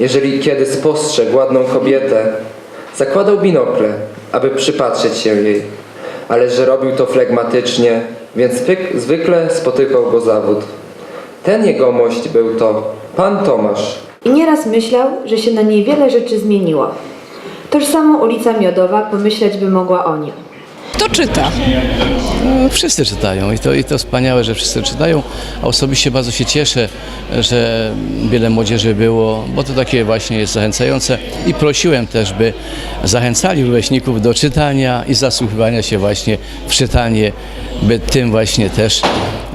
Jeżeli kiedy spostrzegł ładną kobietę, zakładał binokle, aby przypatrzeć się jej, ale że robił to flegmatycznie, więc zwyk- zwykle spotykał go zawód. Ten jegomość był to pan Tomasz, I nieraz myślał, że się na niej wiele rzeczy zmieniło. Toż samo ulica Miodowa pomyśleć by mogła o nim. Kto czyta? No, Wszyscy czytają i to, i to wspaniałe, że wszyscy czytają. A osobiście bardzo się cieszę, że wiele młodzieży było, bo to takie właśnie jest zachęcające. I prosiłem też, by zachęcali rówieśników do czytania i zasłuchiwania się właśnie w czytanie, by tym właśnie też,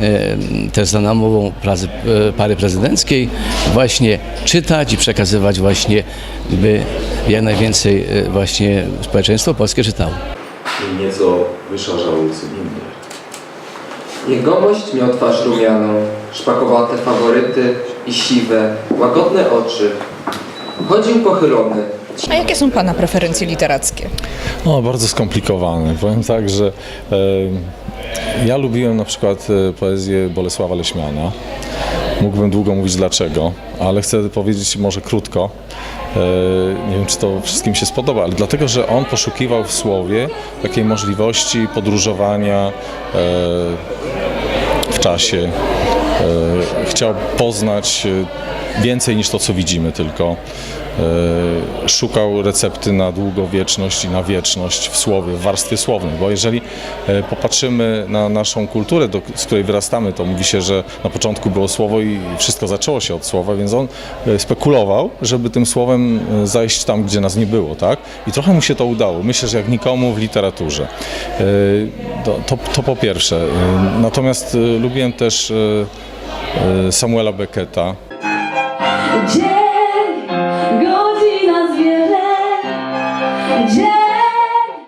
e, też za namową e, pary prezydenckiej właśnie czytać i przekazywać właśnie, by jak najwięcej e, właśnie społeczeństwo polskie czytało. I nieco wyszarzałcy innych. Jegomość miał twarz rumianą, szpakowate faworyty i siwe, łagodne oczy. Chodził pochylony, A jakie są Pana preferencje literackie? O, bardzo skomplikowane. Powiem tak, że e, ja lubiłem na przykład e, poezję Bolesława Leśmiana. Mógłbym długo mówić dlaczego, ale chcę powiedzieć może krótko. E, nie wiem, czy to wszystkim się spodoba, ale dlatego, że on poszukiwał w słowie takiej możliwości podróżowania e, w czasie. E, chciał poznać e, więcej niż to, co widzimy tylko. E, Szukał recepty na długowieczność i na wieczność w słowie, w warstwie słownej, bo jeżeli popatrzymy na naszą kulturę, do, z której wyrastamy, to mówi się, że na początku było słowo i wszystko zaczęło się od słowa, więc on spekulował, żeby tym słowem zajść tam, gdzie nas nie było, tak? I trochę mu się to udało. Myślę, że jak nikomu w literaturze. To, to, to po pierwsze. Natomiast lubiłem też Samuela Becketa, Dzień, godzina zwierzę, dzień.